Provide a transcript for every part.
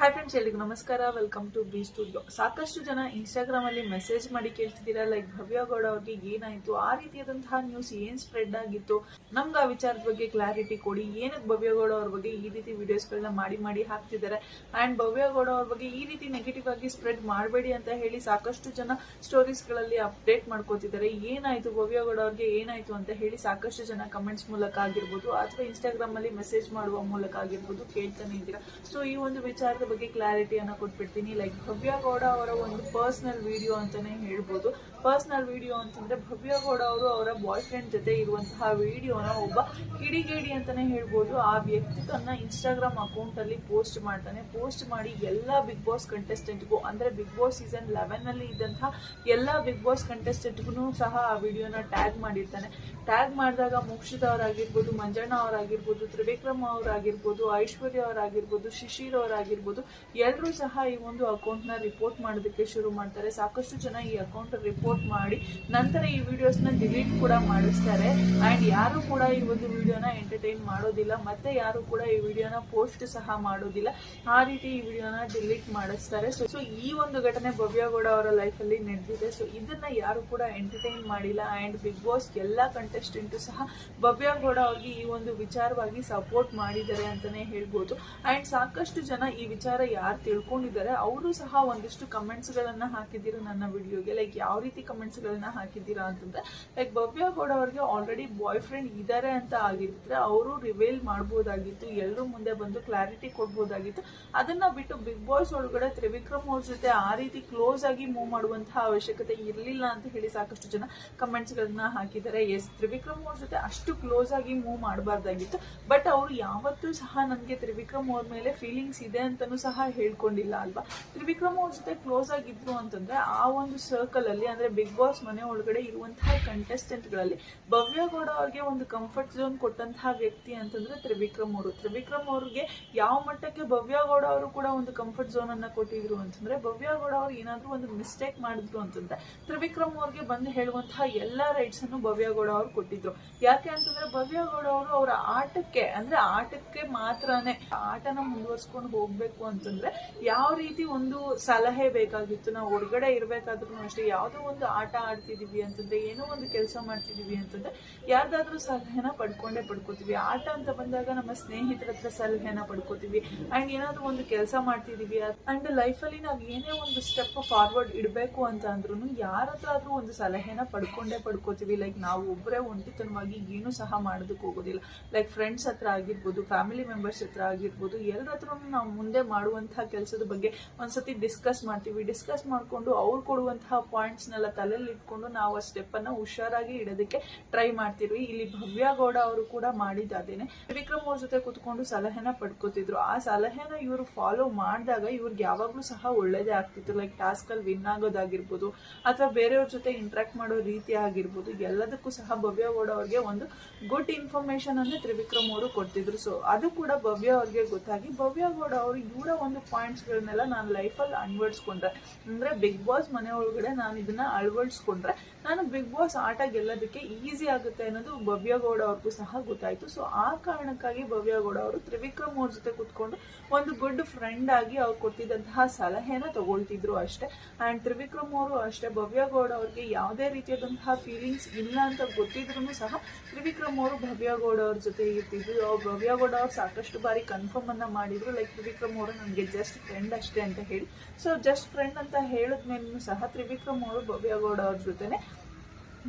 Hi friends ಎಲ್ರಿಗೂ ನಮಸ್ಕಾರ. Welcome to B studio ಸಾಕಷ್ಟು ಜನ ಇನ್ಸ್ಟಾಗ್ರಾಮ್ ಅಲ್ಲಿ ಮೆಸೇಜ್ ಮಾಡಿ ಕೇಳ್ತಿದ್ದೀರಾ? ಲೈಕ್ ಭವ್ಯ ಗೌಡ ಅವ್ರಿಗೆ ಏನಾಯ್ತು? ಆ ರೀತಿಯಾದಂತಹ ನ್ಯೂಸ್ ಏನ್ ಸ್ಪ್ರೆಡ್ ಆಗಿತ್ತು? ನಮ್ಗೆ ಆ ವಿಚಾರದ ಬಗ್ಗೆ ಕ್ಲಾರಿಟಿ ಕೊಡಿ. ಏನಕ್ಕೆ ಭವ್ಯ ಗೌಡ ಅವ್ರ ಬಗ್ಗೆ ಈ ರೀತಿ ವಿಡಿಯೋಸ್ಗಳನ್ನ ಮಾಡಿ ಮಾಡಿ ಹಾಕ್ತಿದ್ದಾರೆ? ಅಂಡ್ ಭವ್ಯ ಗೌಡ ಅವ್ರ ಬಗ್ಗೆ ಈ ರೀತಿ ನೆಗೆಟಿವ್ ಆಗಿ ಸ್ಪ್ರೆಡ್ ಮಾಡಬೇಡಿ ಅಂತ ಹೇಳಿ ಸಾಕಷ್ಟು ಜನ ಸ್ಟೋರೀಸ್ಗಳಲ್ಲಿ ಅಪ್ಡೇಟ್ ಮಾಡ್ಕೋತಿದ್ದಾರೆ. ಏನಾಯ್ತು? ಭವ್ಯ ಗೌಡ ಅವ್ರಿಗೆ ಏನಾಯ್ತು ಅಂತ ಹೇಳಿ ಸಾಕಷ್ಟು ಜನ ಕಮೆಂಟ್ಸ್ ಮೂಲಕ ಆಗಿರ್ಬೋದು, ಅಥವಾ ಇನ್ಸ್ಟಾಗ್ರಾಮ್ ಅಲ್ಲಿ ಮೆಸೇಜ್ ಮಾಡುವ ಮೂಲಕ ಆಗಿರ್ಬೋದು ಕೇಳ್ತಾನೆ ಇದ್ದೀರಾ? ಸೊ ಈ ಒಂದು ವಿಚಾರದ ಬಗ್ಗೆ ಕ್ಲಾರಿಟಿಯನ್ನು ಕೊಟ್ಬಿಡ್ತೀನಿ. ಲೈಕ್ ಭವ್ಯ ಗೌಡ ಅವರ ಒಂದು ಪರ್ಸನಲ್ ವಿಡಿಯೋ ಅಂತಾನೆ ಹೇಳ್ಬೋದು. ಪರ್ಸನಲ್ ವಿಡಿಯೋ ಅಂತಂದ್ರೆ ಭವ್ಯಗೌಡ ಅವರು ಅವರ ಬಾಯ್ ಫ್ರೆಂಡ್ ಜೊತೆ ಇರುವಂತಹ ವಿಡಿಯೋನ ಒಬ್ಬ ಕಿಡಿಗೇಡಿ ಅಂತಾನೆ ಹೇಳ್ಬೋದು. ಆ ವ್ಯಕ್ತಿ ತನ್ನ ಇನ್ಸ್ಟಾಗ್ರಾಮ್ ಅಕೌಂಟ್ ಅಲ್ಲಿ ಪೋಸ್ಟ್ ಮಾಡ್ತಾನೆ. ಪೋಸ್ಟ್ ಮಾಡಿ ಎಲ್ಲ ಬಿಗ್ ಬಾಸ್ ಕಂಟೆಸ್ಟೆಂಟ್ಗೂ ಅಂದ್ರೆ ಬಿಗ್ ಬಾಸ್ ಸೀಸನ್ ಲೆವೆನ್ ಅಲ್ಲಿ ಇದ್ದಂತಹ ಎಲ್ಲ ಬಿಗ್ ಬಾಸ್ ಕಂಟೆಸ್ಟೆಂಟ್ಗೂ ಸಹ ಆ ವಿಡಿಯೋನ ಟ್ಯಾಗ್ ಮಾಡಿರ್ತಾನೆ. ಟ್ಯಾಗ್ ಮಾಡಿದಾಗ ಮೋಕ್ಷಿತ ಅವರಾಗಿರ್ಬೋದು, ಮಂಜಣ್ಣ ಅವರಾಗಿರ್ಬೋದು, ತ್ರಿವಿಕ್ರಮ್ ಅವರಾಗಿರ್ಬೋದು, ಐಶ್ವರ್ಯ ಅವರಾಗಿರ್ಬೋದು, ಶಿಶಿರ್ ಅವರಾಗಿರ್ಬೋದು ಎಲ್ಲರೂ ಸಹ ಈ ಒಂದು ಅಕೌಂಟ್ನ ರಿಪೋರ್ಟ್ ಮಾಡೋದಕ್ಕೆ ಶುರು ಮಾಡ್ತಾರೆ. ಸಾಕಷ್ಟು ಜನ ಈ ಅಕೌಂಟ್ ರಿಪೋರ್ಟ್ ಮಾಡಿ ನಂತರ ಈ ವಿಡಿಯೋಸ್ನ ಡಿಲೀಟ್ ಕೂಡ ಮಾಡಿಸ್ತಾರೆ. ಅಂಡ್ ಯಾರು ಕೂಡ ಈ ಒಂದು ವಿಡಿಯೋನ ಎಂಟರ್ಟೈನ್ ಮಾಡೋದಿಲ್ಲ, ಮತ್ತೆ ಯಾರು ಕೂಡ ಈ ವಿಡಿಯೋನ ಪೋಸ್ಟ್ ಸಹ ಮಾಡೋದಿಲ್ಲ. ಆ ರೀತಿ ಈ ವಿಡಿಯೋನ ಡಿಲೀಟ್ ಮಾಡಿಸ್ತಾರೆ. ಸೊ ಸೊ ಈ ಒಂದು ಘಟನೆ ಭವ್ಯಗೌಡ ಅವರ ಲೈಫಲ್ಲಿ ನಡೆದಿದೆ. ಸೊ ಇದನ್ನ ಯಾರು ಕೂಡ ಎಂಟರ್ಟೈನ್ ಮಾಡಿಲ್ಲ. ಆ್ಯಂಡ್ ಬಿಗ್ ಬಾಸ್ ಎಲ್ಲ ಕಂಟೆಸ್ಟೆಂಟು ಸಹ ಭವ್ಯಗೌಡ ಅವ್ರಿಗೆ ಈ ಒಂದು ವಿಚಾರವಾಗಿ ಸಪೋರ್ಟ್ ಮಾಡಿದ್ದಾರೆ ಅಂತಾನೆ ಹೇಳ್ಬೋದು. ಅಂಡ್ ಸಾಕಷ್ಟು ಜನ ಈ ವಿಚಾರ ಯಾರು ತಿಳ್ಕೊಂಡಿದ್ದಾರೆ, ಅವರು ಸಹ ಒಂದಿಷ್ಟು ಕಮೆಂಟ್ಸ್ಗಳನ್ನು ಗಳನ್ನ ಹಾಕಿದ್ದೀರಾ ನನ್ನ ವಿಡಿಯೋಗೆ ಲೈಕ್ ಯಾವ ರೀತಿ ಕಮೆಂಟ್ಸ್ ಗಳನ್ನ ಹಾಕಿದ್ದೀರಾ ಅಂತಂದ್ರೆ ಲೈಕ್ ಭವ್ಯ ಗೌಡ ಅವ್ರಿಗೆ ಆಲ್ರೆಡಿ ಬಾಯ್ ಫ್ರೆಂಡ್ ಇದ್ದಾರೆ ಅಂತ ಆಗಿದ್ರೆ ಅವರು ರಿವೇಲ್ ಮಾಡ್ಬೋದಾಗಿತ್ತು ಎಲ್ಲರೂ ಮುಂದೆ ಬಂದು ಕ್ಲಾರಿಟಿ ಕೊಡ್ಬೋದಾಗಿತ್ತು. ಅದನ್ನ ಬಿಟ್ಟು ಬಿಗ್ ಬಾಸ್ ಒಳಗಡೆ ತ್ರಿವಿಕ್ರಮ್ ಅವ್ರ ಜೊತೆ ಆ ರೀತಿ ಕ್ಲೋಸ್ ಆಗಿ ಮೂವ್ ಮಾಡುವಂತಹ ಅವಶ್ಯಕತೆ ಇರಲಿಲ್ಲ ಅಂತ ಹೇಳಿ ಸಾಕಷ್ಟು ಜನ ಕಮೆಂಟ್ಸ್ ಗಳನ್ನ ಹಾಕಿದ್ದಾರೆ. ಎಸ್ ತ್ರಿವಿಕ್ರಮ್ ಅವ್ರ ಜೊತೆ ಅಷ್ಟು ಕ್ಲೋಸ್ ಆಗಿ ಮೂವ್ ಮಾಡಬಾರ್ದಾಗಿತ್ತು. ಬಟ್ ಅವರು ಯಾವತ್ತೂ ಸಹ ನನಗೆ ತ್ರಿವಿಕ್ರಮ್ ಅವ್ರ ಮೇಲೆ ಫೀಲಿಂಗ್ಸ್ ಇದೆ ಅಂತಲೂ ಸಹ ಹೇಳ್ಕೊಂಡಿಲ್ಲ ಅಲ್ವಾ? ತ್ರಿವಿಕ್ರಮ್ ಅವ್ರ ಜೊತೆ ಕ್ಲೋಸ್ ಆಗಿದ್ರು ಅಂತಂದ್ರೆ ಆ ಒಂದು ಸರ್ಕಲ್ ಅಲ್ಲಿ, ಅಂದ್ರೆ ಬಿಗ್ ಬಾಸ್ ಮನೆ ಒಳಗಡೆ ಇರುವಂತಹ ಕಂಟೆಸ್ಟೆಂಟ್ಗಳಲ್ಲಿ, ಭವ್ಯ ಗೌಡ ಅವ್ರಿಗೆ ಒಂದು ಕಂಫರ್ಟ್ ಝೋನ್ ಕೊಟ್ಟಂತಹ ವ್ಯಕ್ತಿ ಅಂತಂದ್ರೆ ತ್ರಿವಿಕ್ರಮ್ ಅವರು. ತ್ರಿವಿಕ್ರಮ್ ಅವ್ರಿಗೆ ಯಾವ ಮಟ್ಟಕ್ಕೆ ಭವ್ಯ ಗೌಡ ಅವರು ಕೂಡ ಒಂದು ಕಂಫರ್ಟ್ ಝೋನ್ ಅನ್ನ ಕೊಟ್ಟಿದ್ರು ಅಂತಂದ್ರೆ, ಭವ್ಯ ಗೌಡ ಅವ್ರು ಏನಾದ್ರೂ ಒಂದು ಮಿಸ್ಟೇಕ್ ಮಾಡಿದ್ರು ಅಂತಂದ್ರೆ, ತ್ರಿವಿಕ್ರಮ್ ಅವ್ರಿಗೆ ಬಂದು ಹೇಳುವಂತಹ ಎಲ್ಲಾ ರೈಟ್ಸ್ ಅನ್ನು ಭವ್ಯ ಗೌಡ ಅವ್ರು ಕೊಟ್ಟಿದ್ರು. ಯಾಕೆ ಅಂತಂದ್ರೆ ಭವ್ಯ ಗೌಡ ಅವರು ಅವರ ಆಟಕ್ಕೆ, ಅಂದ್ರೆ ಆಟಕ್ಕೆ ಮಾತ್ರನೇ ಆಟನ ಮುಂದುವರ್ಸ್ಕೊಂಡು ಹೋಗ್ಬೇಕು ಅಂತಂದ್ರೆ ಯಾವ ರೀತಿ ಒಂದು ಸಲಹೆ ಬೇಕಾಗಿತ್ತು, ನಾವು ಹೊರಗಡೆ ಇರ್ಬೇಕಾದ್ರು ಅಷ್ಟೇ, ಯಾವುದೋ ಒಂದು ಆಟ ಆಡ್ತಿದೀವಿ ಅಂತಂದ್ರೆ, ಏನೋ ಒಂದು ಕೆಲಸ ಮಾಡ್ತಿದೀವಿ ಅಂತಂದ್ರೆ, ಯಾರ್ದಾದ್ರೂ ಸಲಹೆನ ಪಡ್ಕೊಂಡೇ ಪಡ್ಕೋತೀವಿ. ಆಟ ಅಂತ ಬಂದಾಗ ನಮ್ಮ ಸ್ನೇಹಿತರ ಹತ್ರ ಸಲಹೆನ ಪಡ್ಕೋತೀವಿ. ಅಂಡ್ ಏನಾದ್ರೂ ಒಂದು ಕೆಲಸ ಮಾಡ್ತಿದೀವಿ. ಅಂಡ್ ಲೈಫ್ ಅಲ್ಲಿ ನಾವ್ ಏನೇ ಒಂದು ಸ್ಟೆಪ್ ಫಾರ್ವರ್ಡ್ ಇಡಬೇಕು ಅಂತ ಅಂದ್ರೂ ಯಾರ ಹತ್ರ ಆದ್ರೂ ಒಂದು ಸಲಹೆನ ಪಡ್ಕೊಂಡೇ ಪಡ್ಕೋತೀವಿ. ಲೈಕ್ ನಾವು ಒಬ್ಬರೇ ಒಂಟಿತನವಾಗಿ ಏನು ಸಹ ಮಾಡೋದಕ್ಕೆ ಹೋಗೋದಿಲ್ಲ. ಲೈಕ್ ಫ್ರೆಂಡ್ಸ್ ಹತ್ರ ಆಗಿರ್ಬೋದು, ಫ್ಯಾಮಿಲಿ ಮೆಂಬರ್ಸ್ ಹತ್ರ ಆಗಿರ್ಬೋದು ಎಲ್ಲರ ಹತ್ರ ನಾವು ಮುಂದೆ ಮಾಡುವಂತಹ ಕೆಲಸದ ಬಗ್ಗೆ ಒಂದ್ಸತಿ ಡಿಸ್ಕಸ್ ಮಾಡ್ತೀವಿ. ಡಿಸ್ಕಸ್ ಮಾಡ್ಕೊಂಡು ಅವ್ರು ಕೊಡುವಂತಹ ಪಾಯಿಂಟ್ಸ್ನೆಲ್ಲ ತಲೆಯಲ್ಲಿ ಇಟ್ಕೊಂಡು ನಾವು ಆ ಸ್ಟೆಪ್ಪನ್ನು ಹುಷಾರಾಗಿ ಇಡೋದಕ್ಕೆ ಟ್ರೈ ಮಾಡ್ತಿರ್ವಿ ಇಲ್ಲಿ ಭವ್ಯ ಗೌಡ ಅವರು ಕೂಡ ಮಾಡಿದ್ದಾದೇನೆ. ವಿಕ್ರಮ್ ಅವ್ರ ಜೊತೆ ಕೂತ್ಕೊಂಡು ಸಲಹೆನ ಪಡ್ಕೋತಿದ್ರು. ಆ ಸಲಹೆನ ಇವರು ಫಾಲೋ ಮಾಡಿದಾಗ ಇವ್ರಿಗೆ ಯಾವಾಗಲೂ ಸಹ ಒಳ್ಳೇದೇ ಆಗ್ತಿತ್ತು. ಲೈಕ್ ಟಾಸ್ಕ್ ಅಲ್ಲಿ ವಿನ್ ಆಗೋದಾಗಿರ್ಬೋದು, ಅಥವಾ ಬೇರೆಯವ್ರ ಜೊತೆ ಇಂಟ್ರಾಕ್ಟ್ ಮಾಡೋ ರೀತಿ ಆಗಿರ್ಬೋದು, ಎಲ್ಲದಕ್ಕೂ ಸಹ ಭವ್ಯ ಗೌಡ ಅವ್ರಿಗೆ ಒಂದು ಗುಡ್ ಇನ್ಫಾರ್ಮೇಶನ್ ಅನ್ನು ತ್ರಿವಿಕ್ರಮ್ ಅವರು ಕೊಡ್ತಿದ್ರು. ಸೊ ಅದು ಕೂಡ ಭವ್ಯ ಅವ್ರಿಗೆ ಗೊತ್ತಾಗಿ ಭವ್ಯ ಗೌಡ ಅವರು ಇವರ ಒಂದು ಪಾಯಿಂಟ್ಸ್ ಗಳನ್ನೆಲ್ಲ ನಾನು ಲೈಫಲ್ಲಿ ಅನ್ವರ್ಡ್ಸ್ಕೊಂಡ್ರೆ ಅಂದ್ರೆ ಬಿಗ್ ಬಾಸ್ ಮನೆ ಒಳಗಡೆ ನಾನು ಇದನ್ನ ಅಳವಡಿಸ್ಕೊಂಡ್ರೆ ನಾನು ಬಿಗ್ ಬಾಸ್ ಆಟ ಗೆಲ್ಲೋದಕ್ಕೆ ಈಸಿ ಆಗುತ್ತೆ ಅನ್ನೋದು ಭವ್ಯ ಗೌಡ ಅವ್ರಿಗೂ ಸಹ ಗೊತ್ತಾಯ್ತು. ಸೊ ಆ ಕಾರಣಕ್ಕಾಗಿ ಭವ್ಯ ಗೌಡ ಅವರು ತ್ರಿವಿಕ್ರಮ್ ಅವ್ರ ಜೊತೆ ಕುತ್ಕೊಂಡು ಒಂದು ಗುಡ್ ಫ್ರೆಂಡ್ ಆಗಿ ಅವ್ರು ಕೊಡ್ತಿದ್ದಂತಹ ಸಲಹೆನ ತಗೊಳ್ತಿದ್ರು ಅಷ್ಟೇ. ಅಂಡ್ ತ್ರಿವಿಕ್ರಮ್ ಅವರು ಅಷ್ಟೇ, ಭವ್ಯ ಗೌಡ ಅವ್ರಿಗೆ ಯಾವುದೇ ರೀತಿಯಾದಂತಹ ಫೀಲಿಂಗ್ಸ್ ಇಲ್ಲ ಅಂತ ಗೊತ್ತಿದ್ರು ಸಹ ತ್ರಿವಿಕ್ರಮ್ ಅವರು ಭವ್ಯ ಗೌಡ ಅವ್ರ ಜೊತೆ ಇರ್ತಿದ್ರು. ಅವ್ರು ಭವ್ಯ ಗೌಡ ಅವ್ರು ಸಾಕಷ್ಟು ಬಾರಿ ಕನ್ಫರ್ಮ್ ಅನ್ನ ಮಾಡಿದ್ರು. ಲೈಕ್ ತ್ರಿವಿಕ್ರಮ್ ಅವರು ನನಗೆ ಜಸ್ಟ್ ಫ್ರೆಂಡ್ ಅಷ್ಟೇ ಅಂತ ಹೇಳಿ. ಸೊ ಜಸ್ಟ್ ಫ್ರೆಂಡ್ ಅಂತ ಹೇಳಿದ್ಮೇಲೂ ಸಹ ತ್ರಿವಿಕ್ರಮ್ ಅವರು ಗೌಡ ಅವ್ರ ಜೊತೆನೆ.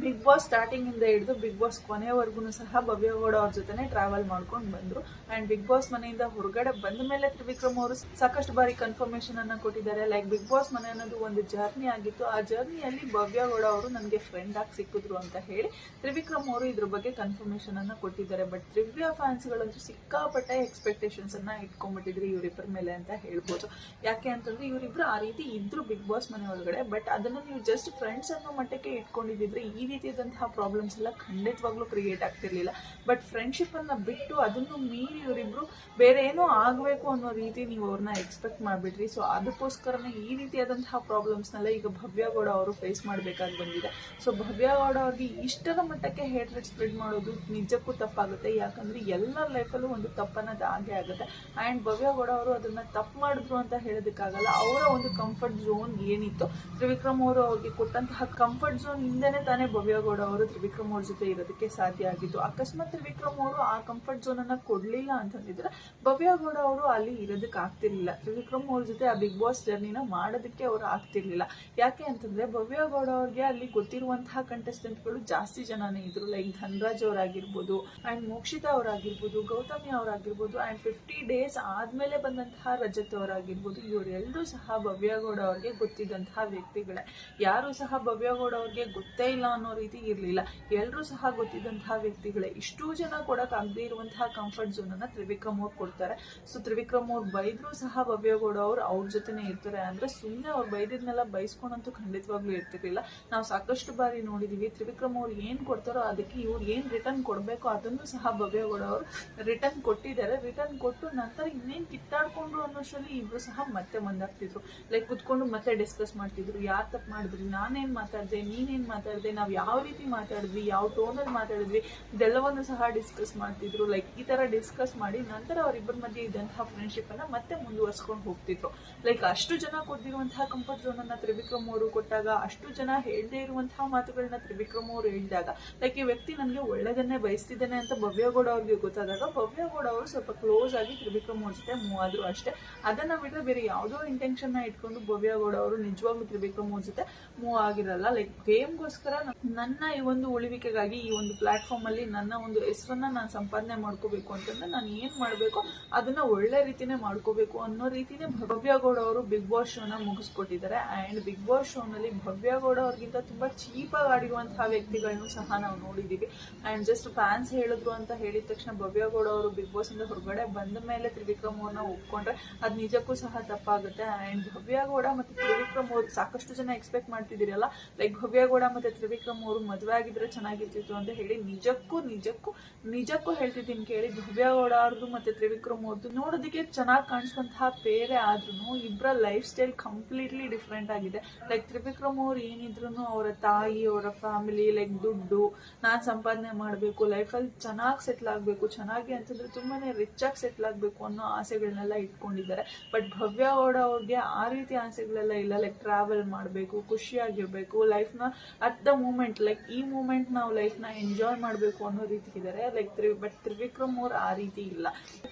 ಬಿಗ್ ಬಾಸ್ ಸ್ಟಾರ್ಟಿಂಗ್ ಇಂದ ಹಿಡಿದು ಬಿಗ್ ಬಾಸ್ ಕೊನೆವರೆಗೂ ಸಹ ಭವ್ಯಗೌಡ ಅವ್ರ ಜೊತೆನೆ ಟ್ರಾವೆಲ್ ಮಾಡ್ಕೊಂಡು ಬಂದ್ರು. ಅಂಡ್ ಬಿಗ್ ಬಾಸ್ ಮನೆಯಿಂದ ಹೊರಗಡೆ ಬಂದ ಮೇಲೆ ತ್ರಿವಿಕ್ರಮ್ ಅವರು ಸಾಕಷ್ಟು ಬಾರಿ ಕನ್ಫರ್ಮೇಶನ್ ಅನ್ನ ಕೊಟ್ಟಿದ್ದಾರೆ. ಲೈಕ್ ಬಿಗ್ ಬಾಸ್ ಮನೆ ಅನ್ನೋದು ಒಂದು ಜರ್ನಿ ಆಗಿತ್ತು. ಆ ಜರ್ನಿಯಲ್ಲಿ ಭವ್ಯಗೌಡ ಅವರು ನನಗೆ ಫ್ರೆಂಡ್ ಆಗಿ ಸಿಕ್ಕಿದ್ರು ಅಂತ ಹೇಳಿ ತ್ರಿವಿಕ್ರಮ್ ಅವರು ಇದ್ರ ಬಗ್ಗೆ ಕನ್ಫರ್ಮೇಶನ್ ಅನ್ನ ಕೊಟ್ಟಿದ್ದಾರೆ. ಬಟ್ ತ್ರಿವ್ಯ ಫ್ಯಾನ್ಸ್ ಗಳಂತೂ ಸಿಕ್ಕಾಪಟ್ಟೆ ಎಕ್ಸ್ಪೆಕ್ಟೇಷನ್ಸ್ ಅನ್ನ ಇಟ್ಕೊಂಡ್ಬಿಟ್ಟಿದ್ರು ಇವರಿಬ್ಬರ ಮೇಲೆ ಅಂತ ಹೇಳ್ಬೋದು. ಯಾಕೆ ಅಂತಂದ್ರೆ ಇವರಿಬ್ರು ಆ ರೀತಿ ಇದ್ರು ಬಿಗ್ ಬಾಸ್ ಮನೆ ಒಳಗಡೆ. ಬಟ್ ಅದನ್ನ ನೀವು ಜಸ್ಟ್ ಫ್ರೆಂಡ್ಸ್ ಅನ್ನೋ ಮಟ್ಟಕ್ಕೆ ಇಟ್ಕೊಂಡಿದ್ರೆ ಈ ರೀತಿಯಾದಂತಹ ಪ್ರಾಬ್ಲಮ್ಸ್ ಎಲ್ಲ ಖಂಡಿತವಾಗ್ಲೂ ಕ್ರಿಯೇಟ್ ಆಗ್ತಿರ್ಲಿಲ್ಲ. ಬಟ್ ಫ್ರೆಂಡ್ಶಿಪ್ ಅನ್ನ ಬಿಟ್ಟು ಅದನ್ನು ಮೀರಿ ಇವರಿಬ್ರು ಬೇರೆ ಏನೋ ಆಗಬೇಕು ಅನ್ನೋ ರೀತಿ ನೀವು ಅವ್ರನ್ನ ಎಕ್ಸ್ಪೆಕ್ಟ್ ಮಾಡಿಬಿಟ್ರಿ. ಸೊ ಅದಕ್ಕೋಸ್ಕರನೇ ಈ ರೀತಿಯಾದಂತಹ ಪ್ರಾಬ್ಲಮ್ಸ್ನೆಲ್ಲ ಈಗ ಭವ್ಯಗೌಡ ಅವರು ಫೇಸ್ ಮಾಡಬೇಕಾಗಿ ಬಂದಿದೆ. ಸೊ ಭವ್ಯಗೌಡ ಅವ್ರಿಗೆ ಇಷ್ಟರ ಮಟ್ಟಕ್ಕೆ ಹೇಟ್ರೆಡ್ ಸ್ಪ್ರೆಡ್ ಮಾಡೋದು ನಿಜಕ್ಕೂ ತಪ್ಪಾಗುತ್ತೆ. ಯಾಕಂದ್ರೆ ಎಲ್ಲ ಲೈಫಲ್ಲೂ ಒಂದು ತಪ್ಪನ್ನೋದು ಆಗೇ ಆಗುತ್ತೆ. ಆ್ಯಂಡ್ ಭವ್ಯಗೌಡ ಅವರು ಅದನ್ನ ತಪ್ಪು ಮಾಡಿದ್ರು ಅಂತ ಹೇಳೋದಕ್ಕಾಗಲ್ಲ. ಅವರ ಒಂದು ಕಂಫರ್ಟ್ ಝೋನ್ ಏನಿತ್ತು? ತ್ರಿವಿಕ್ರಮ್ ಅವರು ಅವ್ರಿಗೆ ಕೊಟ್ಟಂತಹ ಕಂಫರ್ಟ್ ಝೋನ್ ಇಂದನೇ ತಾನೇ ಭವ್ಯಗೌಡ ಅವರು ತ್ರಿವಿಕ್ರಮ್ ಅವ್ರ ಜೊತೆ ಇರೋದಕ್ಕೆ ಸಾಧ್ಯ ಆಗಿತ್ತು. ಅಕಸ್ಮಾತ್ ತ್ರಿವಿಕ್ರಮ್ ಅವರು ಆ ಕಂಫರ್ಟ್ ಝೋನ್ ಅನ್ನ ಕೊಡ್ಲಿಲ್ಲ ಅಂತಂದಿದ್ರೆ ಭವ್ಯಗೌಡ ಅವರು ಅಲ್ಲಿ ಇರೋದಕ್ಕೆ ಆಗ್ತಿರ್ಲಿಲ್ಲ. ತ್ರಿವಿಕ್ರಮ್ ಅವ್ರ ಜೊತೆ ಆ ಬಿಗ್ ಬಾಸ್ ಜರ್ನಿನ ಮಾಡೋದಕ್ಕೆ ಅವರು ಆಗ್ತಿರ್ಲಿಲ್ಲ. ಯಾಕೆ ಅಂತಂದ್ರೆ ಭವ್ಯಗೌಡ ಅವ್ರಿಗೆ ಅಲ್ಲಿ ಗೊತ್ತಿರುವಂತಹ ಕಂಟೆಸ್ಟೆಂಟ್ಗಳು ಜಾಸ್ತಿ ಜನನೇ ಇದ್ರು. ಲೈಕ್ ಧನ್ರಾಜ್ ಅವರಾಗಿರ್ಬೋದು ಅಂಡ್ ಮೋಕ್ಷಿತಾ ಅವರಾಗಿರ್ಬೋದು, ಗೌತಮಿ ಅವರಾಗಿರ್ಬೋದು ಅಂಡ್ ಫಿಫ್ಟಿ ಡೇಸ್ ಆದ್ಮೇಲೆ ಬಂದಂತಹ ರಜತ್ ಅವರಾಗಿರ್ಬೋದು ಇವರೆಲ್ಲರೂ ಸಹ ಭವ್ಯಗೌಡ ಅವ್ರಿಗೆ ಗೊತ್ತಿದ್ದಂತಹ ವ್ಯಕ್ತಿಗಳೇ. ಯಾರು ಸಹ ಭವ್ಯಗೌಡ ಅವ್ರಿಗೆ ಗೊತ್ತೇ ಇಲ್ಲ ಅನ್ನೋ ರೀತಿ ಇರಲಿಲ್ಲ. ಎಲ್ಲರೂ ಸಹ ಗೊತ್ತಿದ್ದಂತಹ ವ್ಯಕ್ತಿಗಳೇ ಇಷ್ಟೂ ಜನ ಕೊಡೋಕ್ಕಾಗದೇ ಇರುವಂತಹ ಕಂಫರ್ಟ್ ಝೋನ್ ಅನ್ನ ತ್ರಿವಿಕ್ರಮ್ ಅವ್ರು ಕೊಡ್ತಾರೆ. ಸೊ ತ್ರಿವಿಕ್ರಮ್ ಅವ್ರು ಬೈದ್ರು ಸಹ ಭವ್ಯಗೌಡ ಅವ್ರು ಅವ್ರ ಜೊತೆನೆ ಇರ್ತಾರೆ. ಅಂದ್ರೆ ಸುಮ್ಮನೆ ಅವ್ರು ಬೈದಿದ್ನೆಲ್ಲ ಬೈಸ್ಕೊಂಡಂತೂ ಖಂಡಿತವಾಗ್ಲೂ ಇರ್ತಿರ್ಲಿಲ್ಲ. ನಾವು ಸಾಕಷ್ಟು ಬಾರಿ ನೋಡಿದೀವಿ ತ್ರಿವಿಕ್ರಮ್ ಅವ್ರು ಏನ್ ಕೊಡ್ತಾರೋ ಅದಕ್ಕೆ ಇವ್ರು ಏನ್ ರಿಟರ್ನ್ ಕೊಡಬೇಕು ಅದನ್ನು ಸಹ ಭವ್ಯಗೌಡ ಅವರು ರಿಟರ್ನ್ ಕೊಟ್ಟಿದ್ದಾರೆ. ರಿಟರ್ನ್ ಕೊಟ್ಟು ನಂತರ ಇನ್ನೇನ್ ಕಿತ್ತಾಡ್ಕೊಂಡ್ರು ಅನ್ನೋಷ್ಟರಲ್ಲಿ ಇಬ್ರು ಸಹ ಮತ್ತೆ ಮುಂದಾಗ್ತಿದ್ರು. ಲೈಕ್ ಕುತ್ಕೊಂಡು ಮತ್ತೆ ಡಿಸ್ಕಸ್ ಮಾಡ್ತಿದ್ರು. ಯಾರು ತಪ್ಪು ಮಾಡಿದ್ರಿ? ನಾನೇನ್ ಮಾತಾಡ್ದೆ? ನೀನೇನು ಮಾತಾಡ್ದೆ? ನಾವ್ ಯಾವ ರೀತಿ ಮಾತಾಡಿದ್ವಿ, ಯಾವ ಟೋನಲ್ಲಿ ಮಾತಾಡಿದ್ವಿ, ಇದೆಲ್ಲವನ್ನು ಸಹ ಡಿಸ್ಕಸ್ ಮಾಡ್ತಿದ್ರು. ಲೈಕ್ ಈ ಥರ ಡಿಸ್ಕಸ್ ಮಾಡಿ ನಂತರ ಅವರಿಬ್ಬರ ಮಧ್ಯೆ ಇದ್ದಂತಹ ಫ್ರೆಂಡ್ಶಿಪ್ ಅನ್ನ ಮತ್ತೆ ಮುಂದುವರ್ಸ್ಕೊಂಡು ಹೋಗ್ತಿದ್ರು. ಲೈಕ್ ಅಷ್ಟು ಜನ ಕೊಟ್ಟಿರುವಂತಹ ಕಂಫರ್ಟ್ ಝೋನ್ ಅನ್ನ ತ್ರಿವಿಕ್ರಮ್ ಅವರು ಕೊಟ್ಟಾಗ, ಅಷ್ಟು ಜನ ಹೇಳದೇ ಇರುವಂತಹ ಮಾತುಗಳನ್ನ ತ್ರಿವಿಕ್ರಮ್ ಅವರು ಹೇಳಿದಾಗ ಲೈಕ್ ಈ ವ್ಯಕ್ತಿ ನನಗೆ ಒಳ್ಳೆದನ್ನೇ ಬಯಸ್ತಿದ್ದಾನೆ ಅಂತ ಭವ್ಯಗೌಡ ಅವ್ರಿಗೆ ಗೊತ್ತಾದಾಗ ಭವ್ಯಗೌಡ ಅವರು ಸ್ವಲ್ಪ ಕ್ಲೋಸ್ ಆಗಿ ತ್ರಿವಿಕ್ರಮ್ ಅವ್ರ ಜೊತೆ ಮೂವ್ ಆದ್ರು ಅಷ್ಟೇ. ಅದನ್ನ ಬಿಟ್ಟರೆ ಬೇರೆ ಯಾವುದೋ ಇಂಟೆನ್ಷನ್ನ ಇಟ್ಕೊಂಡು ಭವ್ಯಗೌಡ ಅವರು ನಿಜವಾಗ್ಲೂ ತ್ರಿವಿಕ್ರಮ್ ಅವ್ರ ಜೊತೆ ಮೂವ್ ಆಗಿರಲ್ಲ. ಲೈಕ್ ಗೇಮ್ಗೋಸ್ಕರ ನನ್ನ ಈ ಒಂದು ಉಳಿವಿಕೆಗಾಗಿ ಈ ಒಂದು ಪ್ಲಾಟ್ಫಾರ್ಮ್ ಅಲ್ಲಿ ನನ್ನ ಒಂದು ಹೆಸರನ್ನ ನಾನು ಸಂಪಾದನೆ ಮಾಡ್ಕೋಬೇಕು ಅಂತಂದ್ರೆ ನಾನು ಏನ್ ಮಾಡ್ಬೇಕು? ಅದನ್ನ ಒಳ್ಳೆ ರೀತಿನೇ ಮಾಡ್ಕೋಬೇಕು ಅನ್ನೋ ರೀತಿನೇ ಭವ್ಯಗೌಡ ಅವರು ಬಿಗ್ ಬಾಸ್ ಶೋನ ಮುಗಿಸ್ಕೊಟ್ಟಿದ್ದಾರೆ. ಅಂಡ್ ಬಿಗ್ ಬಾಸ್ ಶೋನಲ್ಲಿ ಭವ್ಯಗೌಡ ಅವ್ರಿಗಿಂತ ತುಂಬಾ ಚೀಪಾಗಿ ಆಡಿರುವಂತಹ ವ್ಯಕ್ತಿಗಳನ್ನು ಸಹ ನಾವು ನೋಡಿದೀವಿ. ಅಂಡ್ ಜಸ್ಟ್ ಫ್ಯಾನ್ಸ್ ಹೇಳಿದ್ರು ಅಂತ ಹೇಳಿದ ತಕ್ಷಣ ಭವ್ಯಗೌಡ ಅವರು ಬಿಗ್ ಬಾಸ್ ಇಂದ ಹೊರಗಡೆ ಬಂದ ಮೇಲೆ ತ್ರಿವಿಕ್ರಮ್ ಅವ್ರನ್ನ ಒಪ್ಕೊಂಡ್ರೆ ಅದ್ ನಿಜಕ್ಕೂ ಸಹ ತಪ್ಪಾಗುತ್ತೆ. ಅಂಡ್ ಭವ್ಯಗೌಡ ಮತ್ತೆ ತ್ರಿವಿಕ್ರಮ್ ಅವ್ರು ಸಾಕಷ್ಟು ಜನ ಎಕ್ಸ್ಪೆಕ್ಟ್ ಮಾಡ್ತಿದ್ದೀರಲ್ಲ? ಲೈಕ್ ಭವ್ಯಗೌಡ ಮತ್ತೆ ತ್ರಿವಿಕ್ರಮ್ ಅವರು ಮದುವೆ ಆಗಿದ್ರೆ ಚೆನ್ನಾಗಿರ್ತಿತ್ತು ಅಂತ ಹೇಳಿ ನಿಜಕ್ಕೂ ನಿಜಕ್ಕೂ ನಿಜಕ್ಕೂ ಹೇಳ್ತಿದ್ದೀನಿ ಕೇಳಿ. ಭವ್ಯ ಅವ್ರದ್ದು ಮತ್ತೆ ತ್ರಿವಿಕ್ರಮ್ ಅವ್ರದ್ದು ನೋಡೋದಕ್ಕೆ ಚೆನ್ನಾಗಿ ಕಾಣಿಸುವಂತಹ ಬೇರೆ ಆದ್ರೂ ಇಬ್ಬರ ಲೈಫ್ ಸ್ಟೈಲ್ ಕಂಪ್ಲೀಟ್ಲಿ ಡಿಫ್ರೆಂಟ್ ಆಗಿದೆ. ಲೈಕ್ ತ್ರಿವಿಕ್ರಮ್ ಅವ್ರು ಏನಿದ್ರು ಅವರ ತಾಯಿ, ಅವರ ಫ್ಯಾಮಿಲಿ ಲೈಕ್ ದುಡ್ಡು, ನಾನು ಸಂಪಾದನೆ ಮಾಡಬೇಕು ಲೈಫಲ್ಲಿ ಚೆನ್ನಾಗಿ ಸೆಟ್ಲ್ ಆಗಬೇಕು, ಚೆನ್ನಾಗಿ ಅಂತಂದ್ರೆ ತುಂಬಾನೇ ರಿಚ್ ಆಗಿ ಸೆಟ್ಲ್ ಆಗಬೇಕು ಅನ್ನೋ ಆಸೆಗಳನ್ನೆಲ್ಲ ಇಟ್ಕೊಂಡಿದ್ದಾರೆ. ಬಟ್ ಭವ್ಯ ಗೌಡ ಆ ರೀತಿ ಆಸೆಗಳೆಲ್ಲ ಇಲ್ಲ. ಲೈಕ್ ಟ್ರಾವೆಲ್ ಮಾಡಬೇಕು, ಖುಷಿಯಾಗಿರಬೇಕು ಲೈಫ್ನ ಅಟ್ ದ ಮೂಮೆಂಟ್ ಲೈಕ್ ಈ ಮೂಮೆಂಟ್ ನಾವು ಲೈಫ್ನ ಎಂಜಾಯ್ ಮಾಡಬೇಕು ಅನ್ನೋ ರೀತಿ ಇದ್ದಾರೆ ಲೈಕ್ ತ್ರಿ ಬಟ್ ತ್ರಿವಿಕ್ರಮ್ ಅವ್ರು ಆ ರೀತಿ ಇಲ್ಲ.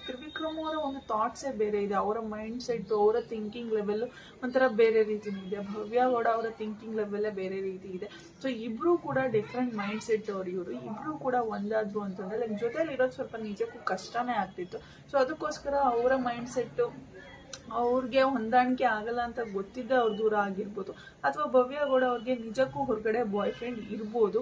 ತ್ರಿವಿಕ್ರಮ್ ಅವರ ಒಂದು ಥಾಟ್ಸೇ ಬೇರೆ ಇದೆ. ಅವರ ಮೈಂಡ್ ಸೆಟ್ ಅವರ ಥಿಂಕಿಂಗ್ ಲೆವೆಲ್ ಒಂಥರ ಬೇರೆ ರೀತಿ ಇದೆ. ಭವ್ಯ ಗೌಡ ಅವರ ಥಿಂಕಿಂಗ್ ಲೆವೆಲ್ಲೇ ಬೇರೆ ರೀತಿ ಇದೆ. ಸೊ ಇಬ್ರು ಕೂಡ ಡಿಫ್ರೆಂಟ್ ಮೈಂಡ್ ಸೆಟ್ ಅವ್ರು ಇವರು. ಇಬ್ರು ಕೂಡ ಒಂದಾದ್ರು ಅಂತಂದ್ರೆ ಲೈಕ್ ಜೊತೆಲಿ ಇರೋದು ಸ್ವಲ್ಪ ನಿಜಕ್ಕೂ ಕಷ್ಟನೇ ಆಗ್ತಿತ್ತು. ಸೊ ಅದಕ್ಕೋಸ್ಕರ ಅವರ ಮೈಂಡ್ ಸೆಟ್ ಅವ್ರಿಗೆ ಹೊಂದಾಣಿಕೆ ಆಗಲ್ಲ ಅಂತ ಗೊತ್ತಿದ್ದ ಅವ್ರು ದೂರ ಆಗಿರ್ಬೋದು. ಅಥವಾ ಭವ್ಯ ಗೌಡ ಅವ್ರಿಗೆ ನಿಜಕ್ಕೂ ಹೊರಗಡೆ ಬಾಯ್ ಫ್ರೆಂಡ್ ಇರ್ಬೋದು.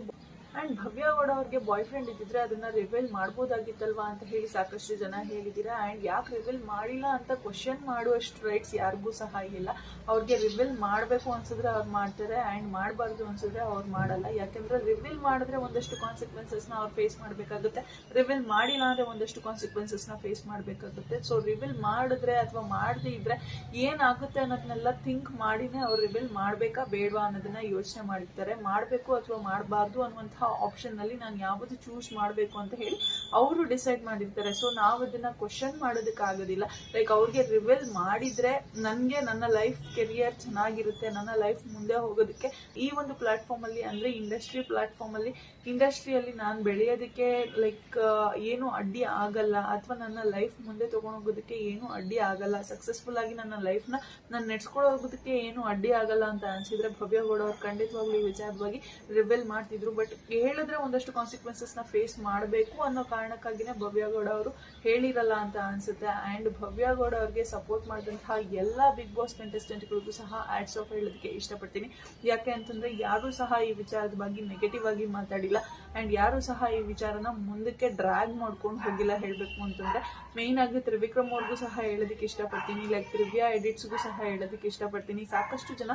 ಅಂಡ್ ಭವ್ಯ ಗೌಡ ಅವ್ರಿಗೆ ಬಾಯ್ ಫ್ರೆಂಡ್ ಇದ್ದಿದ್ರೆ ಅದನ್ನ ರಿವೀಲ್ ಮಾಡ್ಬೋದಾಗಿತ್ತಲ್ವಾ ಅಂತ ಹೇಳಿ ಸಾಕಷ್ಟು ಜನ ಹೇಳಿದ್ದೀರಾ? ಅಂಡ್ ಯಾಕೆ ರಿವೀಲ್ ಮಾಡಿಲ್ಲ ಅಂತ ಕ್ವಶನ್ ಮಾಡುವಷ್ಟು ರೈಟ್ಸ್ ಯಾರಿಗೂ ಸಹ ಇಲ್ಲ ಅವ್ರಿಗೆ ರಿವೀಲ್ ಮಾಡಬೇಕು ಅನ್ಸಿದ್ರೆ ಅವ್ರು ಮಾಡ್ತಾರೆ ಅಂಡ್ ಮಾಡಬಾರ್ದು ಅನ್ಸಿದ್ರೆ ಅವ್ರು ಮಾಡಲ್ಲ. ಯಾಕೆಂದ್ರೆ ರಿವೀಲ್ ಮಾಡಿದ್ರೆ ಒಂದಷ್ಟು ಕಾನ್ಸಿಕ್ವೆನ್ಸಸ್ನ ಅವ್ರು ಫೇಸ್ ಮಾಡಬೇಕಾಗುತ್ತೆ. ರಿವೀಲ್ ಮಾಡಿಲ್ಲ ಅಂದ್ರೆ ಒಂದಷ್ಟು ಕಾನ್ಸಿಕ್ವೆನ್ಸಸ್ನ ಫೇಸ್ ಮಾಡಬೇಕಾಗುತ್ತೆ. ಸೊ ರಿವೀಲ್ ಮಾಡಿದ್ರೆ ಅಥವಾ ಮಾಡದೇ ಇದ್ರೆ ಏನಾಗುತ್ತೆ ಅನ್ನೋದನ್ನೆಲ್ಲ ಥಿಂಕ್ ಮಾಡಿನೇ ಅವ್ರು ರಿವೀಲ್ ಮಾಡಬೇಕಾ ಬೇಡವಾ ಅನ್ನೋದನ್ನ ಯೋಚನೆ ಮಾಡಿರ್ತಾರೆ. ಮಾಡಬೇಕು ಅಥವಾ ಮಾಡಬಾರ್ದು ಅನ್ನುವಂತಹ ಆಪ್ಷನ್ನಲ್ಲಿ ನಾನು ಯಾವುದು ಚೂಸ್ ಮಾಡಬೇಕು ಅಂತ ಹೇಳಿ ಅವರು ಡಿಸೈಡ್ ಮಾಡಿರ್ತಾರೆ. ಸೊ ನಾವು ಅದನ್ನ ಕ್ವಶನ್ ಮಾಡೋದಕ್ಕಾಗೋದಿಲ್ಲ ಲೈಕ್ ಅವ್ರಿಗೆ ರಿವೆಲ್ ಮಾಡಿದ್ರೆ ನನಗೆ ನನ್ನ ಲೈಫ್ ಕೆರಿಯರ್ ಚೆನ್ನಾಗಿರುತ್ತೆ. ನನ್ನ ಲೈಫ್ ಮುಂದೆ ಹೋಗೋದಕ್ಕೆ ಈ ಒಂದು ಪ್ಲಾಟ್ಫಾರ್ಮ್ ಅಲ್ಲಿ ಅಂದ್ರೆ ಇಂಡಸ್ಟ್ರಿ ಪ್ಲಾಟ್ಫಾರ್ಮ್ ಅಲ್ಲಿ ಇಂಡಸ್ಟ್ರಿಯಲ್ಲಿ ನಾನು ಬೆಳೆಯೋದಕ್ಕೆ ಲೈಕ್ ಏನು ಅಡ್ಡಿ ಆಗಲ್ಲ. ಅಥವಾ ನನ್ನ ಲೈಫ್ ಮುಂದೆ ಹೋಗೋದಕ್ಕೆ ಏನು ಅಡ್ಡಿ ಆಗಲ್ಲ. ಸಕ್ಸಸ್ಫುಲ್ ಆಗಿ ನನ್ನ ಲೈಫ್ನ ನಾನು ನೆಡ್ಸ್ಕೊಂಡು ಹೋಗೋದಕ್ಕೆ ಏನು ಅಡ್ಡಿ ಆಗಲ್ಲ ಅಂತ ಅನ್ಸಿದ್ರೆ ಭವ್ಯ ಗೌಡ ಅವ್ರು ಖಂಡಿತವಾಗ್ಲೂ ವಿಚಾರವಾಗಿ ರಿವೆಲ್ ಮಾಡ್ತಿದ್ರು. ಬಟ್ ಹೇಳಿದ್ರೆ ಒಂದಷ್ಟು ಕಾನ್ಸಿಕ್ವೆನ್ಸಸ್ನ ಫೇಸ್ ಮಾಡಬೇಕು ಅನ್ನೋ ಕಾರಣಕ್ಕಾಗಿನೇ ಭವ್ಯ ಗೌಡ ಅವರು ಹೇಳಿರಲ್ಲ ಅಂತ ಅನ್ಸುತ್ತೆ. ಅಂಡ್ ಭವ್ಯ ಗೌಡ ಅವ್ರಿಗೆ ಸಪೋರ್ಟ್ ಮಾಡಿದಂತಹ ಎಲ್ಲ ಬಿಗ್ ಬಾಸ್ ಕಂಟೆಸ್ಟೆಂಟ್ಗಳಿಗೂ ಸಹ ಆಡ್ಸ್ ಆಫ್ ಹೇಳೋದಕ್ಕೆ ಇಷ್ಟಪಡ್ತೀನಿ. ಯಾಕೆ ಅಂತಂದ್ರೆ ಯಾರು ಸಹ ಈ ವಿಚಾರದ ಬಗ್ಗೆ ನೆಗೆಟಿವ್ ಆಗಿ ಮಾತಾಡಿಲ್ಲ. ಅಂಡ್ ಯಾರು ಸಹ ಈ ವಿಚಾರನ ಮುಂದಕ್ಕೆ ಡ್ರ್ಯಾಗ್ ಮಾಡ್ಕೊಂಡು ಹೋಗಿಲ್ಲ ಹೇಳಬೇಕು ಅಂತಂದ್ರೆ ಮೇಯ್ನ್ ಆಗಿ ತ್ರಿವಿಕ್ರಮ್ ಅವ್ರಿಗೂ ಸಹ ಹೇಳೋದಕ್ಕೆ ಇಷ್ಟಪಡ್ತೀನಿ. ಲೈಕ್ ತ್ರಿವ್ಯಾ ಎಡಿಟ್ಸ್ಗೂ ಸಹ ಹೇಳೋದಕ್ಕೆ ಇಷ್ಟಪಡ್ತೀನಿ. ಸಾಕಷ್ಟು ಜನ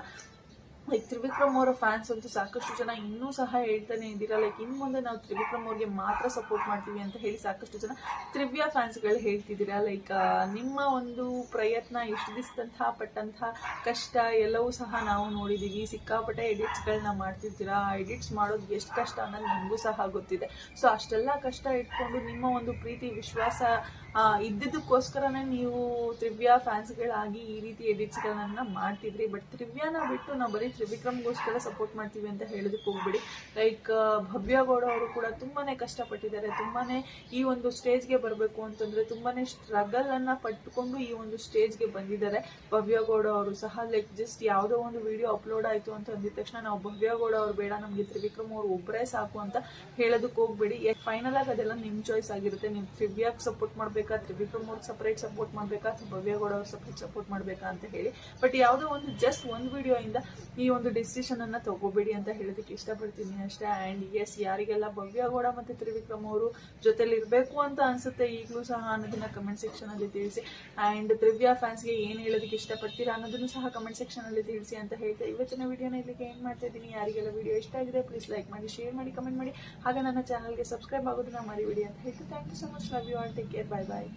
ಲೈಕ್ ತ್ರಿವಿಕ್ರಮ್ ಅವರ ಫ್ಯಾನ್ಸ್ ಅಂತೂ ಸಾಕಷ್ಟು ಜನ ಇನ್ನೂ ಸಹ ಹೇಳ್ತಾನೆ ಇದ್ದೀರಾ? ಲೈಕ್ ಇನ್ನು ಮುಂದೆ ನಾವು ತ್ರಿವಿಕ್ರಮ್ ಅವ್ರಿಗೆ ಮಾತ್ರ ಸಪೋರ್ಟ್ ಮಾಡ್ತೀವಿ ಅಂತ ಹೇಳಿ ಸಾಕಷ್ಟು ಜನ ತ್ರಿವ್ಯ ಫ್ಯಾನ್ಸ್ಗಳು ಹೇಳ್ತಿದ್ದೀರಾ? ಲೈಕ್ ನಿಮ್ಮ ಒಂದು ಪ್ರಯತ್ನ ಎಷ್ಟು ದಿವಸದಂತಹ ಪಟ್ಟಂತಹ ಕಷ್ಟ ಎಲ್ಲವೂ ಸಹ ನಾವು ನೋಡಿದ್ದೀವಿ. ಸಿಕ್ಕಾಪಟ್ಟೆ ಎಡಿಟ್ಸ್ಗಳನ್ನ ಮಾಡ್ತಿರ್ತೀರಾ? ಆ ಎಡಿಟ್ಸ್ ಮಾಡೋದು ಎಷ್ಟು ಕಷ್ಟ ಅನ್ನೋದು ನಮಗೂ ಸಹ ಗೊತ್ತಿದೆ. ಸೊ ಅಷ್ಟೆಲ್ಲ ಕಷ್ಟ ಇಟ್ಕೊಂಡು ನಿಮ್ಮ ಒಂದು ಪ್ರೀತಿ, ವಿಶ್ವಾಸ ಇದ್ದಿದ್ದಕ್ಕೋಸ್ಕರನೇ ನೀವು ತ್ರಿವ್ಯಾ ಫ್ಯಾನ್ಸ್ಗಳಾಗಿ ಈ ರೀತಿ ಎಡಿಟ್ಸ್ಗಳನ್ನ ಮಾಡ್ತಿದ್ರಿ. ಬಟ್ ತ್ರಿವ್ಯಾನ ಬಿಟ್ಟು ನಾವು ಬರೀ ತ್ರಿವಿಕ್ರಮ್ಗೋಸ್ಕರ ಸಪೋರ್ಟ್ ಮಾಡ್ತೀವಿ ಅಂತ ಹೇಳೋದಕ್ಕೆ ಹೋಗ್ಬಿಡಿ. ಲೈಕ್ ಭವ್ಯ ಗೌಡ ಅವರು ಕೂಡ ತುಂಬಾನೇ ಕಷ್ಟಪಟ್ಟಿದ್ದಾರೆ. ತುಂಬಾನೇ ಈ ಒಂದು ಸ್ಟೇಜ್ಗೆ ಬರಬೇಕು ಅಂತಂದ್ರೆ ತುಂಬಾನೇ ಸ್ಟ್ರಗಲ್ ಅನ್ನ ಪಟ್ಟುಕೊಂಡು ಈ ಒಂದು ಸ್ಟೇಜ್ಗೆ ಬಂದಿದ್ದಾರೆ. ಭವ್ಯ ಗೌಡ ಅವರು ಸಹ ಲೈಕ್ ಜಸ್ಟ್ ಯಾವುದೋ ಒಂದು ವಿಡಿಯೋ ಅಪ್ಲೋಡ್ ಆಯಿತು ಅಂತ ಅಂದಿದ ತಕ್ಷಣ ನಾವು ಭವ್ಯ ಗೌಡ ಅವ್ರು ಬೇಡ, ನಮಗೆ ತ್ರಿವಿಕ್ರಮ್ ಅವರು ಒಬ್ಬರೇ ಸಾಕು ಅಂತ ಹೇಳೋದಕ್ಕೆ ಹೋಗ್ಬೇಡಿ. ಫೈನಲ್ ಆಗಿ ಅದೆಲ್ಲ ನಿಮ್ಮ ಚಾಯ್ಸ್ ಆಗಿರುತ್ತೆ. ನೀವು ತ್ರಿವ್ಯಾಗ ಸಪೋರ್ಟ್ ಮಾಡಬೇಕಾ ತ್ರಿವಿಕ್ರಮ್ ಅವ್ರಿಗೆ ಸಪರೇಟ್ ಸಪೋರ್ಟ್ ಮಾಡಬೇಕಾ ಅಥವಾ ಭವ್ಯ ಗೌಡ ಅವ್ರು ಸಪರೇಟ್ ಸಪೋರ್ಟ್ ಮಾಡಬೇಕಾ ಅಂತ ಹೇಳಿ. ಬಟ್ ಯಾವುದೋ ಒಂದು ಜಸ್ಟ್ ಒಂದು ವಿಡಿಯೋ ಇಂದ ಈ ಒಂದು ಡಿಸಿಷನ್ ಅನ್ನ ತಗೋಬೇಡಿ ಅಂತ ಹೇಳೋದಕ್ಕೆ ಇಷ್ಟಪಡ್ತೀನಿ ಅಷ್ಟೇ. ಆ್ಯಂಡ್ ಎಸ್ ಯಾರಿಗೆಲ್ಲ ಭವ್ಯಗೌಡ ಮತ್ತು ತ್ರಿವಿಕ್ರಮ್ ಅವರು ಜೊತೆಲಿ ಇರಬೇಕು ಅಂತ ಅನ್ಸುತ್ತೆ ಈಗಲೂ ಸಹ ಅನ್ನೋದನ್ನ ಕಮೆಂಟ್ ಸೆಕ್ಷನ್ ಅಲ್ಲಿ ತಿಳಿಸಿ. ಆ್ಯಂಡ್ ತ್ರಿವ್ಯಾ ಫ್ಯಾನ್ಸ್ಗೆ ಏನು ಹೇಳೋದಕ್ಕೆ ಇಷ್ಟಪಡ್ತೀರಾ ಅನ್ನೋದನ್ನು ಸಹ ಕಮೆಂಟ್ ಸೆಕ್ಷನ್ ಅಲ್ಲಿ ತಿಳಿಸಿ ಅಂತ ಹೇಳ್ತಾ ಇವತ್ತಿನ ವಿಡಿಯೋನ ಇಲ್ಲಿಗೆ ಏನು ಮಾಡ್ತಾ ಇದ್ದೀನಿ. ಯಾರಿಗೆಲ್ಲ ವಿಡಿಯೋ ಇಷ್ಟ ಆಗಿದೆ ಪ್ಲೀಸ್ ಲೈಕ್ ಮಾಡಿ ಶೇರ್ ಮಾಡಿ ಕಮೆಂಟ್ ಮಾಡಿ. ಹಾಗೆ ನನ್ನ ಚಾನಲ್ಗೆ ಸಬ್ಸ್ಕ್ರೈಬ್ ಆಗೋದನ್ನ ಮರಿಬೇಡಿ ಅಂತ ಹೇಳ್ತಾ thank you so much love you all take care bye bye